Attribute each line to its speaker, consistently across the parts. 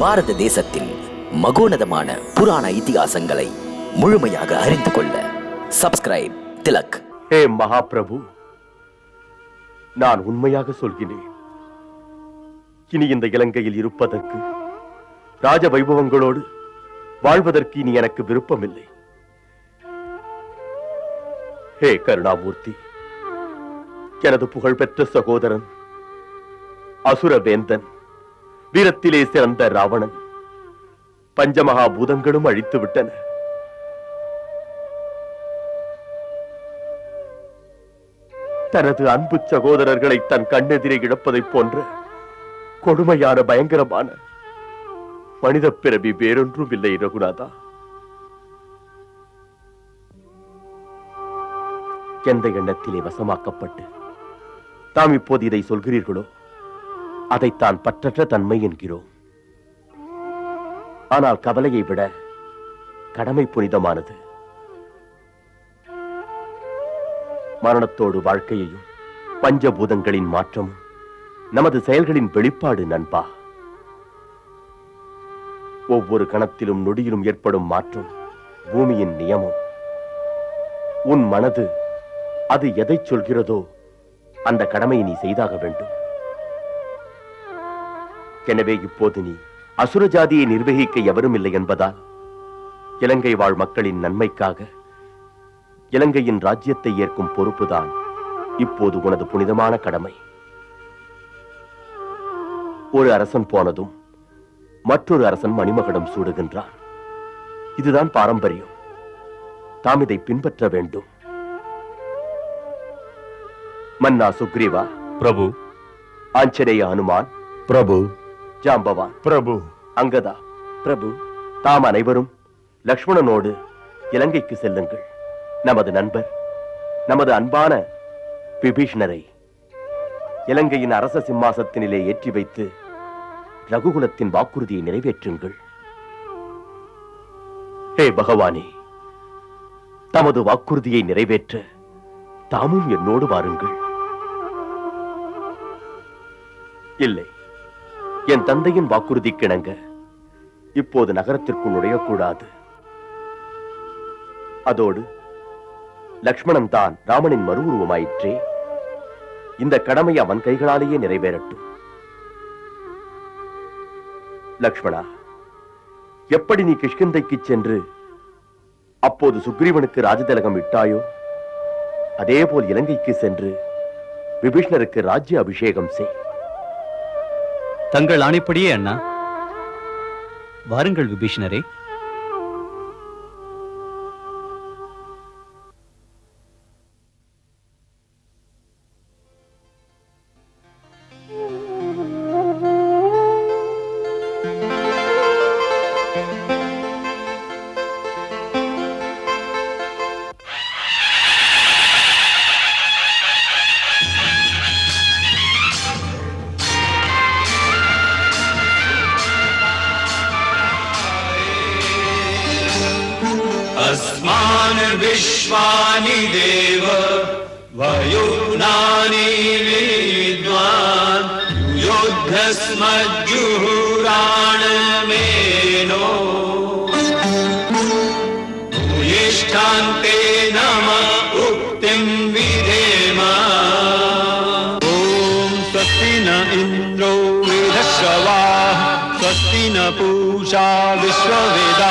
Speaker 1: பாரத தேசத்தின் மகோனதமான புராண இதிகாசங்களை முழுமையாக அறிந்து கொள்ள சப்ஸ்கிரைப் திலக்.
Speaker 2: ஹே மகாபிரபு நான் உண்மையாக சொல்கிறேன். இனி இந்த இலங்கையில் இருப்பதற்கு ராஜ வைபவங்களோடு வாழ்வதற்கு இனி எனக்கு விருப்பமில்லை. ஹே கருணாமூர்த்தி எனது புகழ்பெற்ற சகோதரன் அசுரவேந்தன். வீரத்திலே சிறந்த ராவணன். பஞ்சமகா பூதங்களும் அழித்து விட்டன தனது அன்பு சகோதரர்களை தன் கண்ணெதிரே இழப்பதைப் போன்ற கொடுமையான பயங்கரமான மனித பிறவி வேறொன்றும் இல்லை ரகுநாதா. எந்த எண்ணத்திலே வசமாக்கப்பட்டு தாம் இப்போது இதை சொல்கிறீர்களோ? அதைத்தான் பற்றற்ற தன்மை என்கிறோம். ஆனால் கவலையை விட கடமை புனிதமானது. மரணத்தோடு வாழ்க்கையையும் பஞ்சபூதங்களின் மாற்றமும் நமது செயல்களின் வெளிப்பாடு நண்பா. ஒவ்வொரு கணத்திலும் நொடியிலும் ஏற்படும் மாற்றம் பூமியின் நியமம். உன் மனது அது எதை சொல்கிறதோ அந்த கடமையை நீ செய்தாக வேண்டும். எனவே இப்போது நீ அசுர ஜாதியை நிர்வகிக்க எவரும் இல்லை என்பதால் இலங்கை வாழ் மக்களின் நன்மைக்காக இலங்கையின் ராஜ்யத்தை ஏற்கும் பொறுப்புதான் இப்போது உனது புனிதமான கடமை. ஒரு அரசன் போனதும் மற்றொரு அரசன் மணிமகுடம் சூடுகின்றான். இதுதான் பாரம்பரியம். தாம் இதை பின்பற்ற வேண்டும். மன்னா சுக்ரீவா.
Speaker 3: பிரபு.
Speaker 2: ஆஞ்சநேய அனுமான்
Speaker 3: பிரபு.
Speaker 2: ஜாம்பவான்.
Speaker 3: பிரபு.
Speaker 2: அங்கதா. பிரபு தாம் அனைவரும் லக்ஷ்மணனோடு இலங்கைக்கு செல்லுங்கள். நமது நண்பர் நமது அன்பான விபீஷ்ணரை இலங்கையின் அரச சிம்மாசத்தினிலே ஏற்றி வைத்து ரகுகுலத்தின் வாக்குறுதியை நிறைவேற்றுங்கள். ஹே பகவானே தமது வாக்குறுதியை நிறைவேற்ற தாமும் என்னோடு வாருங்கள். இல்லை. என் தந்தையின் வாக்குறுதி கிணங்க இப்போது நகரத்திற்குள் நுழையக்கூடாது. அதோடு லக்ஷ்மணன் தான் ராமனின் மறு உருவமாயிற்றே இந்த கடமை அவன் கைகளாலேயே நிறைவேறட்டும். லக்ஷ்மணா எப்படி நீ கிஷ்கிந்தைக்கு சென்று அப்போது சுக்ரீவனுக்கு ராஜதலகம் இட்டாயோ? அதேபோல் இலங்கைக்கு சென்று விபீஷ்ணருக்கு ராஜ்ய அபிஷேகம் செய்.
Speaker 4: தங்கள் ஆணைப்படியே அண்ணா. வாருங்கள் விபீஷணரே.
Speaker 5: विश्वानि देव वयुनानि विद्वान्। युद्धस्मज्जुहुराणमेनो। भूयिष्ठान्ते स्वस्ति न पूषा विश्ववेदा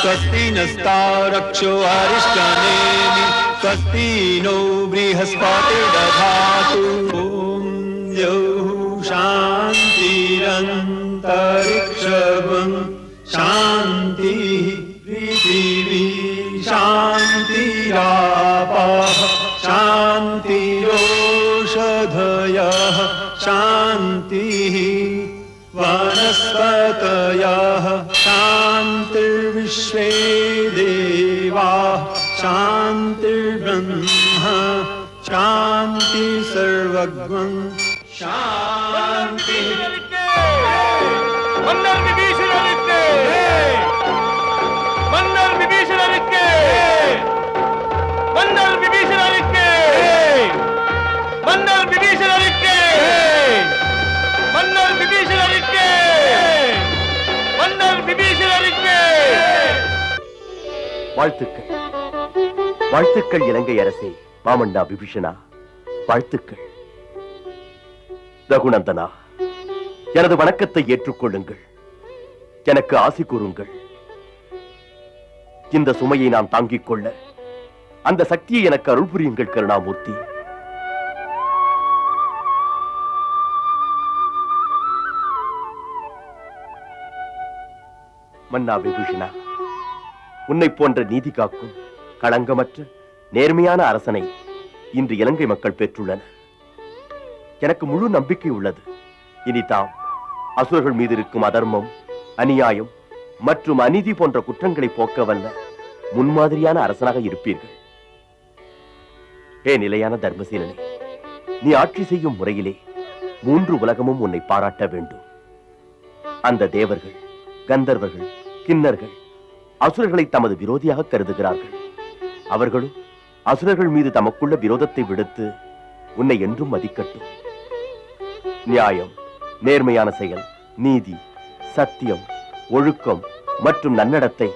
Speaker 5: स्वस्ति नस्तारक्षो अरिष्टनेमि स्वस्ति नो बृहस्पतिर्दधातु। ॐ द्यौः शान्तिरन्तरिक्षगुं शान्तिर्विश्वे देवा शान्तिर्ब्रह्म शान्ति सर्वज्ञ। शान्तिः
Speaker 2: வாழ்த்துக்கள். வாழ்த்துக்கள் இலங்கை அரசே மாமண்டா விபீஷனா வாழ்த்துக்கள். ரகுநந்தனா எனது வணக்கத்தை ஏற்றுக்கொள்ளுங்கள். எனக்கு ஆசி கூறுங்கள். இந்த சுமையை நான் தாங்கிக் கொள்ள அந்த சக்தியை எனக்கு அருள் புரியுங்கள் கருணாமூர்த்தி. மன்னா விபூஷணா. உன்னை போன்ற நீதி காக்கும் களங்கமற்ற நேர்மையான அரசனை இன்று இலங்கை மக்கள் பெற்றுள்ளனர். எனக்கு முழு நம்பிக்கை உள்ளது. இனி தாம் அசுரர்கள் மீது இருக்கும் அதர்மம் அநியாயம் மற்றும் அநீதி போன்ற குற்றங்களை போக்க வல்ல முன்மாதிரியான அரசனாக இருப்பீர்கள். ஏ நிலையான தர்மசீலனே நீ ஆட்சி செய்யும் முறையிலே மூன்று உலகமும் உன்னை பாராட்ட வேண்டும். அந்த தேவர்கள் கந்தர்வர்கள் கிண்ணர்கள் அசுரர்களை தமது விரோதியாக கருதுகிறார்கள். அவர்களும் அசுரர்கள் மீது தமக்குள்ள விரோதத்தை விடுத்து உன்னை என்றும் மதிக்கட்டும். நியாயம் நேர்மையான செயல் நீதி சத்தியம் ஒழுக்கம் மற்றும் நன்னடத்தை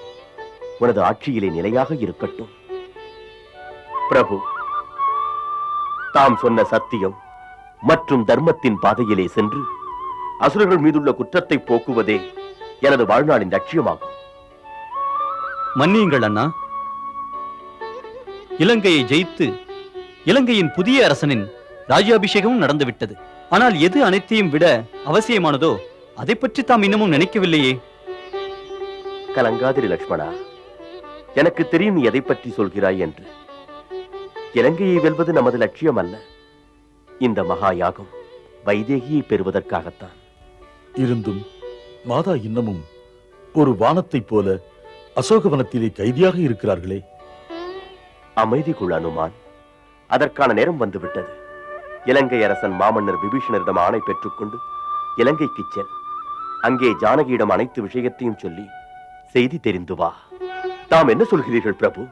Speaker 2: உனது ஆட்சியிலே நிலையாக இருக்கட்டும். பிரபு தாம் சொன்ன சத்தியம் மற்றும் தர்மத்தின் பாதையிலே சென்று அசுரர்கள் மீதுள்ள குற்றத்தை போக்குவதே எனது வாழ்நாளின் லட்சியமாகும்.
Speaker 3: மன்னியுங்கள் அண்ணா. இலங்கையை ஜெயித்து இலங்கையின் புதிய அரசனின் ராஜ்யாபிஷேகமும் நடந்துவிட்டது. ஆனால் எது அனைத்தையும் விட அவசியமானதோ அதை பற்றி தாம் இன்னமும் நினைக்கவில்லையே.
Speaker 2: கலங்காதிரி லக்ஷ்மணா எனக்கு தெரியும் நீ எதை பற்றி சொல்கிறாய் என்று. இலங்கையை வெல்வது நமது லட்சியம் அல்ல இந்த மகா யாகம் வைதேகியை பெறுவதற்காகத்தான்.
Speaker 4: இருந்தும் மாதா இன்னமும் ஒரு வானத்தைப் போல அசோகவனத்திலே கைதியாக இருக்கிறார்களே.
Speaker 2: அமைதி குழு அனுமான். அதற்கான நேரம் வந்துவிட்டது. இலங்கை அரசன் மாமன்னர் விபீஷணரிடம் ஆணை பெற்றுக்கொண்டு இலங்கைக்கு செல். அங்கே ஜானகியிடம் அனைத்து விஷயத்தையும் சொல்லி செய்தி தெரிந்து வா. தாம் என்ன சொல்கிறீர்கள் பிரபு?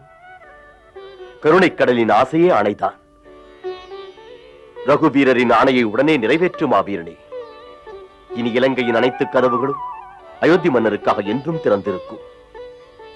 Speaker 2: கருணைக் கடலின் ஆசையே ஆணைதான். ரகுவீரரின் ஆணையை உடனே நிறைவேற்றும் ஆவீரனே. இனி இலங்கையின் அனைத்து கதவுகளும் அயோத்தி மன்னருக்காக என்றும் திறந்திருக்கும்.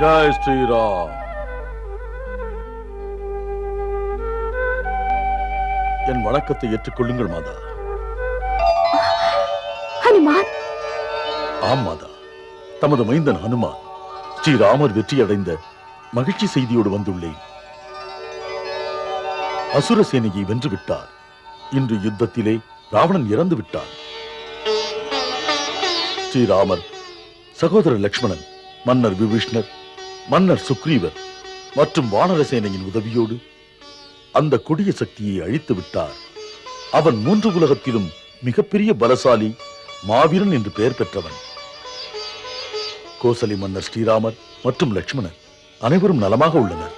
Speaker 4: ஜெய் ஸ்ரீராம் என் வணக்கத்தை ஏற்றுக்கொள்ளுங்கள் மாதா.
Speaker 6: ஹனுமான்.
Speaker 4: ஆம் மாதா. தமது மைந்தன் ஹனுமான் ஸ்ரீராமர் வெற்றியடைந்த மகிழ்ச்சி செய்தியோடு வந்துள்ளேன். அசுர சேனையை வென்று விட்டார் இன்று யுத்தத்திலே ராவணன் இறந்து விட்டான் ஸ்ரீராமர் சகோதரர் லக்ஷ்மணன் மன்னர் விபீஷ்ணர் மன்னர் சுக்ரீவர் மற்றும் வானரசேனையின் உதவியோடு அந்த கொடிய சக்தியை அழித்து விட்டார். அவன் மூன்று உலகத்திலும் மிகப்பெரிய பலசாலி மாவீரன் என்று பெயர் பெற்றவன். கோசலி மன்னர் ஸ்ரீராமர் மற்றும் லட்சுமணர் அனைவரும் நலமாக உள்ளனர்.